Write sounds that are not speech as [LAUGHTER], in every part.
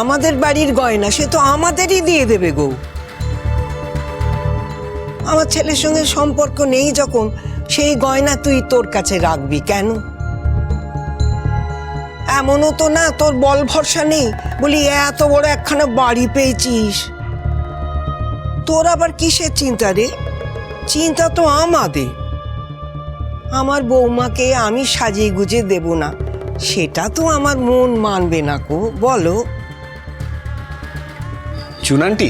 আমাদের বাড়ির গয়না, সে তো আমাদেরই দিয়ে দেবে গো। আমার ছেলের সঙ্গে সম্পর্ক নেই যখন, সেই গয়না তুই তোর কাছে রাখবি কেন? এমনও তো না, তোর বল ভরসা নেই। বলি, এত বড় একখানা বাড়ি পেয়েছিস। তোর আবার কিসের চিন্তা রে? চিন্তা তো আমাদের। আমার বৌমাকে আমি সাজিয়ে গুজিয়ে দেব না, সেটা তো আমার মন মানবে না কো বলো। চুনান্টি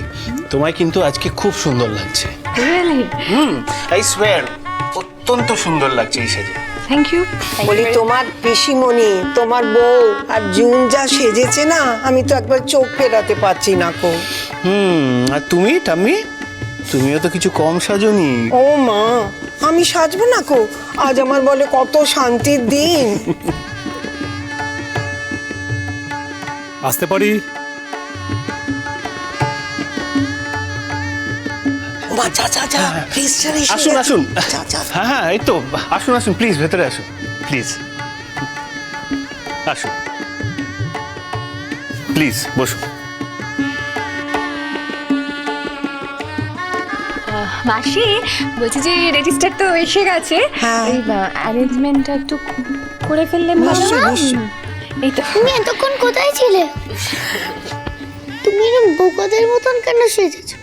তোমায় কিন্তু আজকে খুব সুন্দর লাগছে। রিয়েলি হুম আই সোয়ার অত্যন্ত সুন্দর লাগছে এই সাজে। থ্যাংক ইউ বলি তোমার পিসিমণি তোমার বউ আর জুন যা সেজেছে না আমি তো একবার চোখ ফেরাতে পারছি না কো। হুম আর তুমি টাম্মি তুমিও তো কিছু কম সাজনি। ও মা আমি সাজবো না কো? আজ আমার বলে কত শান্তির দিন। আসতে পারি? মা যা যা যা। প্লিজ আসুন আসুন। হ্যাঁ হ্যাঁ এই তো আসুন আসুন প্লিজ ভেতরে আসুন। প্লিজ আসুন। প্লিজ বসুন। মাসি বলছি যে রেজিস্টার তো এসে গেছে। হ্যাঁ। এই অ্যারেঞ্জমেন্টটা একটু করে ফেললে ভালো না? এই তো। তুমি এতক্ষণ কোথায় ছিলে? তুমি এরকম বোকাদের মতন কেন সেজেছো?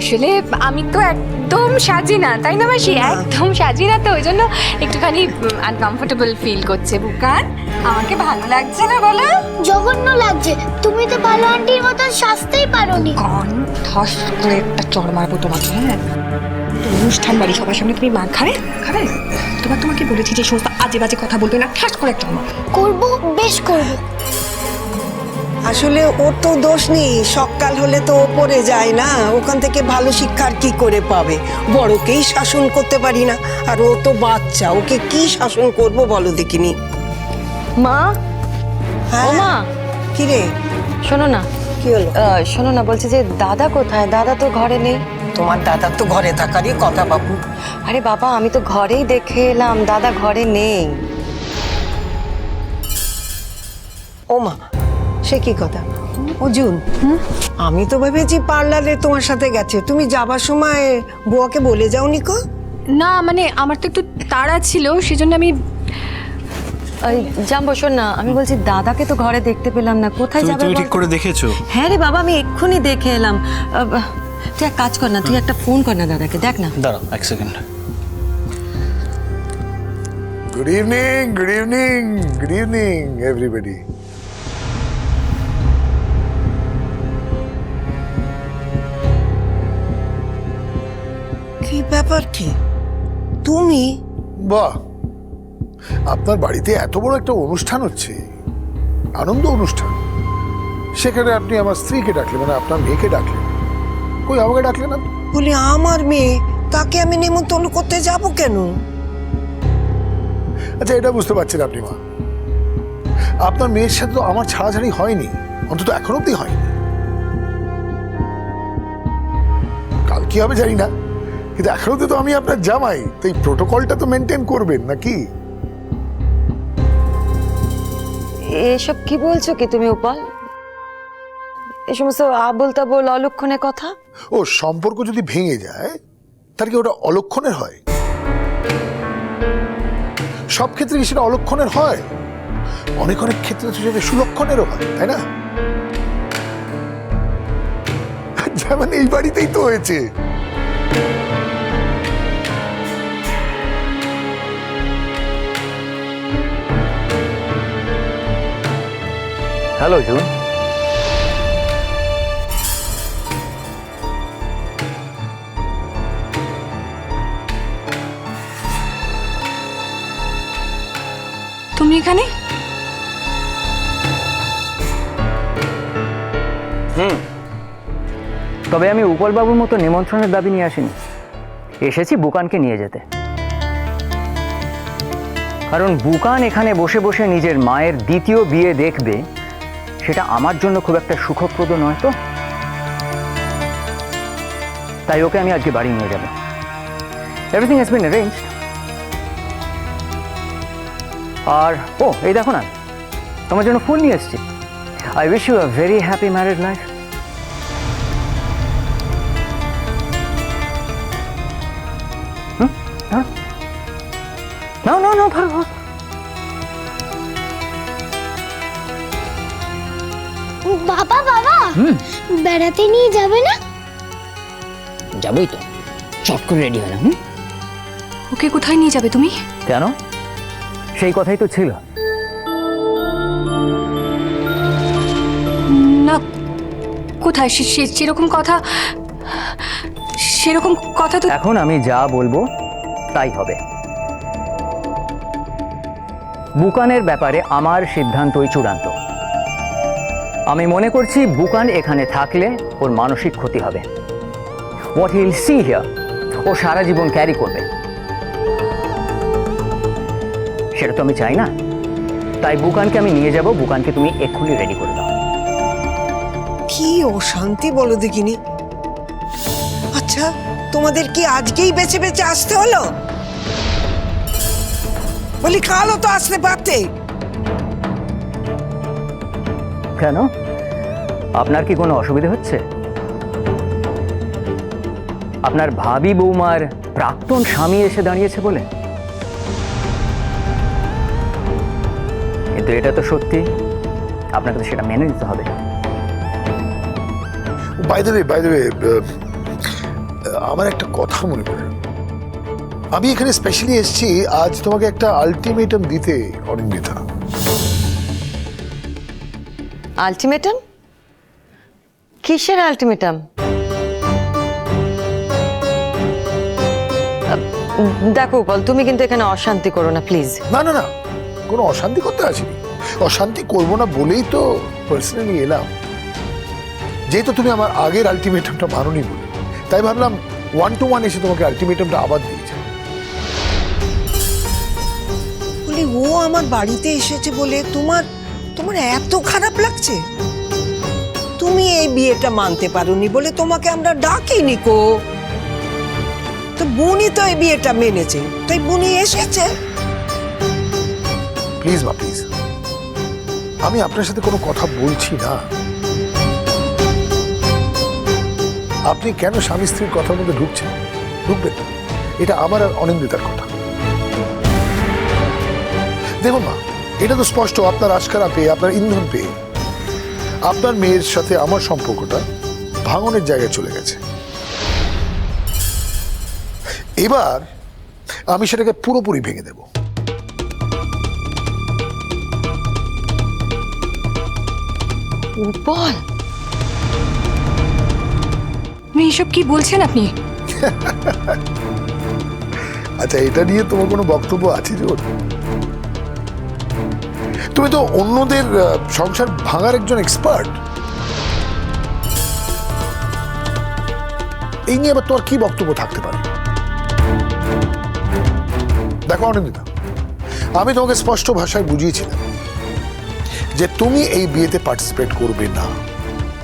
আসলে আমি তো একদম সাজি না তাই না মাসি? একদম সাজি না তো ওই জন্য একটুখানি আনকমফোর্টেবল ফিল করছে বুকান। আমাকে ভালো লাগছে না বলো? জঘন্য লাগছে। তুমি তো ভালো আন্টির মতন সাজতেই পারোনি। কন ঠস করে একটা চড় মারবো তোমাকে হ্যাঁ? অনুষ্ঠান বাড়ি সবার সামনে তুমি মার খাবে? খাবে? তোমার তোমাকে বলেছি যে সমস্ত আজে বাজে কথা বলবে না ঠাস করে একটা করব বেশ করব। আসলে ওর তো দোষ নেই। সকাল হলে তো ও পড়ে যায় না। ওখান থেকে ভালো শিক্ষার কি করে পাবে? বড়কেই শাসন করতে পারি না। আর ও তো বাচ্চা। ওকে কি শাসন করব বলো দেখিনি? মা? হ্যাঁ? ও মা? কি রে? শোনো না। কি হলো? আহ, শোনো না বলছি যে দাদা কোথায়? দাদা তো ঘরে নেই। তোমার দাদার তো ঘরে থাকারই কথা বাবু। আরে বাবা আমি তো ঘরেই দেখে এলাম দাদা ঘরে নেই। ও মা সে কি কথা? ও জুন আমি তো ভেবেছি পার্লারে তোমার সাথে গেছে। তুমি যাবার সময় বুয়াকে বলে যাওনি কো না মানে আমার তো একটু তাড়া ছিল সেজন্য আমি জাম্বো শোন না আমি বলছি দাদাকে তো ঘরে দেখতে পেলাম না কোথায় যাবে তুমি ঠিক করে দেখেছ? হ্যাঁ রে বাবা আমি এক্ষুনি দেখে এলাম। তুই এক কাজ কর না তুই একটা ফোন কর না দাদাকে দেখ না। দাঁড়াও এক second. Good evening, good evening, good evening, everybody. ব্যাপার কি? তুমি? বাহ! আপনার বাড়িতে এত বড় একটা অনুষ্ঠান হচ্ছে। আনন্দ অনুষ্ঠান। সেখানে আপনি আমার স্ত্রীকে ডাকলেন মানে আপনার মেয়েকে ডাকলেন। কই আমাকে ডাকলেন না বলি আমার মেয়ে? তাকে আমি নিমন্ত্রণ করতে যাব কেন? আচ্ছা এটা বুঝতে পারছেন আপনি মা। আপনার মেয়ের সাথে তো আমার ছাড়াছাড়ি হয়নি। অন্তত এখন অব্দি হয়নি। কাল কি হবে জানি না। কিন্তু এখন তো আমি আপনার জামাই তো এই প্রোটোকলটা তো মেনটেন করবেন নাকি? এসব কি বলছো কি তুমি উপাল? এই সমস্ত আবল তাবল অলক্ষণের কথা? ও সম্পর্ক যদি ভেঙে যায় তার কি ওটা অলক্ষণের হয়? সব ক্ষেত্রে কি সেটা অলক্ষণের হয়? অনেক অনেক ক্ষেত্রে তো সেটা সুলক্ষণেরও হয় তাই না? [LAUGHS] যেমন এই বাড়িতেই তো হয়েছে। হ্যালো জুন। তুমি এখানে? তবে আমি উপলবাবুর মতো নিমন্ত্রণের দাবি নিয়ে আসিনি। এসেছি বুকানকে নিয়ে যেতে। কারণ বুকান এখানে বসে বসে নিজের মায়ের দ্বিতীয় বিয়ে দেখবে সেটা আমার জন্য খুব একটা সুখপ্রদ নয় তো তাই ওকে আমি আজকে বাড়ি নিয়ে যাব এভরিথিং হ্যাজ বিন অ্যারেঞ্জড আর ও এই দেখো না তোমার জন্য ফুল নিয়ে এসেছি I wish you a very happy married life না না না ধরো বেড়াতে নিয়ে যাবে না? যাবোই তো। চট করে রেডি হুম? ওকে কোথায় নিয়ে যাবে তুমি? কেন? সেই কথাই তো ছিল। না কোথায়? সেরকম কথা সেরকম কথা তো এখন আমি যা বলব তাই হবে। বুকানের ব্যাপারে আমার সিদ্ধান্তই চূড়ান্ত। আমি মনে করছি বুকান এখানে থাকলে ওর মানসিক ক্ষতি হবে। হোয়াট হিল সি হিয়ার ও সারা জীবন ক্যারি করবে। সেটা তো আমি চাই না। তাই বুকানকে আমি নিয়ে যাব, বুকানকে তুমি এক্ষুনি রেডি করে দাও। কি অশান্তি বলো দেখিনি। আচ্ছা তোমাদের কি আজকেই বেছে বেছে আসতে হলো? বলি, কালও তো আসতে পারতে। কেন? আপনার কি কোনো অসুবিধা হচ্ছে? আপনার ভাবি বৌমার প্রাক্তন স্বামী এসে দাঁড়িয়েছে বলে? কিন্তু এটা তো সত্যি। আপনাকে তো সেটা মেনে নিতে হবে। বাই দ্য বাই আমার একটা কথা মনে পড়ে। আমি এখানে স্পেশালি এসেছি, আজ তোমাকে একটা আলটিমেটাম দিতে অনিন্দিতা। আলটিমেটাম কিসের আলটিমেটাম দেখো বল তুমি কিন্তু এখানে অশান্তি করো না প্লিজ না না না কোনো অশান্তি করতে আসিনি। অশান্তি করব না বলেই তো পার্সোনালি এলাম। যেহেতু তুমি আমার আগের আলটিমেটামটা মানোনি বলে তাই ভাবলাম ওয়ান টু ওয়ান এসে তোমাকে আলটিমেটামটা আবার দিয়েছে বলি ও আমার বাড়িতে এসেছে বলে তোমার তোমার এত খারাপ লাগছে। তুমি এই বিয়েটা মানতে পারোনি বলে তোমাকে আমরা ডাকিনি কো। তো বুনি তো এই বিয়েটা মেনেছে, তাই বুনি এসেছে। প্লিজ মা, প্লিজ। আমি আপনার সাথে কোনো কথা বলছি না। আপনি কেন স্বামী স্ত্রীর কথার মধ্যে ঢুকছেন? ঢুকবেন। এটা আমার আর অনিন্দিতার কথা। দেখুন মা এটা তো স্পষ্ট আপনার আশকারা পেয়ে আপনার ইন্ধন পেয়ে। আপনার মেয়ের সাথে আমার সম্পর্কটা ভাঙনের জায়গায় চলে গেছে। এবার আমি সেটাকে পুরোপুরি ভেঙে দেবো। আপনি এসব কি বলছেন আপনি? আচ্ছা এটা নিয়ে তোমার কোনো বক্তব্য আছে জোর? তুমি তো অন্যদের সংসার ভাঙার একজন এক্সপার্ট এই নিয়ে আবার তোমার কি বক্তব্য থাকতে পারে? দেখো অনিন্দিতা, আমি তোমাকে স্পষ্ট ভাষায় বুঝিয়েছিলাম যে তুমি এই বিয়েতে পার্টিসিপেট করবে না।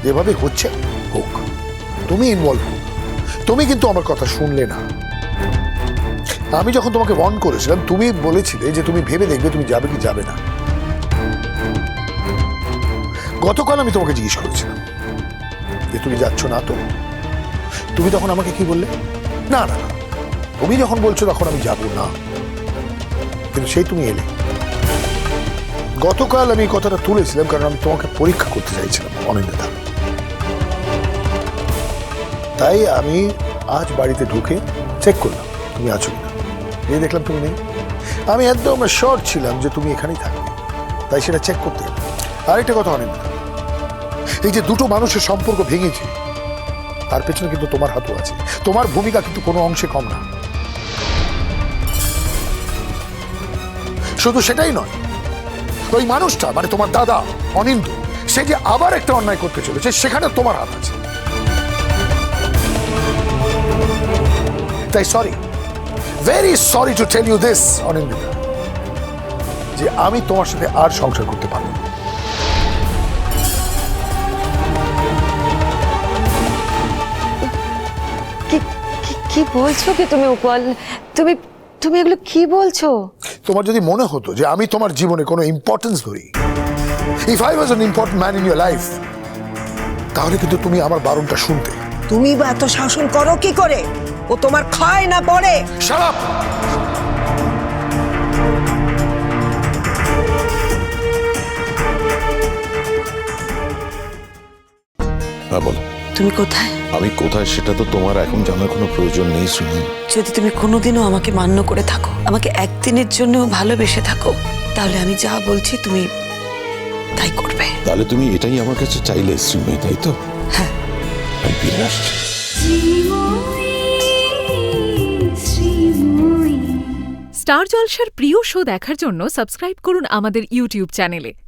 যেভাবে হচ্ছে, হোক। তুমি ইনভলভ হোক। তুমি কিন্তু আমার কথা শুনলে না। আমি যখন তোমাকে ওয়ার্ন করেছিলাম, তুমি বলেছিলে যে তুমি ভেবে দেখবে তুমি যাবে কি যাবে না। গতকাল আমি তোমাকে জিজ্ঞেস করেছিলাম যে তুমি যাচ্ছ না তো? তুমি তখন আমাকে কি বললে? না না না। তুমি যখন বলছো তখন আমি যাব না। কিন্তু সেই তুমি এলে। গতকাল আমি কথাটা তুলেছিলাম কারণ আমি তোমাকে পরীক্ষা করতে চাইছিলাম অনিন্দিতা তাই আমি আজ বাড়িতে ঢুকে চেক করলাম, তুমি আছো কিনা। গিয়ে দেখলাম তুমি নেই। আমি একদম শর্ট ছিলাম যে তুমি এখানেই থাকবে। তাই সেটা চেক করতে। আরেকটা কথা অনেক এই যে দুটো মানুষের সম্পর্ক ভেঙেছে, তার পেছনে কিন্তু তোমার হাতও আছে। তোমার ভূমিকা কিন্তু কোনো অংশে কম না। শুধু সেটাই নয়, ওই মানুষটা মানে তোমার দাদা অনিন্দ, সে যে আবার একটা অন্যায় করতে চলেছে সেখানে তোমার হাত আছে। তাই sorry very sorry to tell you this Anindita যে আমি তোমার সাথে আর সংসার করতে পারব না। কি বলছো কি তুমি উপল? তুমি তুমি এগুলো কি বলছো? তোমার যদি মনে হতো যে আমি তোমার জীবনে কোনো ইম্পর্টেন্স ধরি if I was an important man in your life তাহলে কিন্তু তুমি আমার বারণটা শুনতে। তুমি বা এত শাসন করো কি করে? ও তোমার খায় না পড়ে। শারাপ হ্যাঁ বলো। তুমি কোথায়? আমি কোথায় সেটা তো তোমার এখন জানার কোনো প্রয়োজন নেই সুমি যদি তুমি কোনোদিনও আমাকে মান্য করে থাকো আমাকে একদিনের জন্যও ভালোবেসে থাকো তাহলে আমি যা বলছি তুমি তাই করবে। তাহলে তুমি এটাই আমার কাছে চাইলে শ্রীময়ী তাই তো? হ্যাঁ। আমি ফিরে আসছি। স্টার জলসার প্রিয় শো দেখার জন্য সাবস্ক্রাইব করুন আমাদের ইউটিউব চ্যানেলে।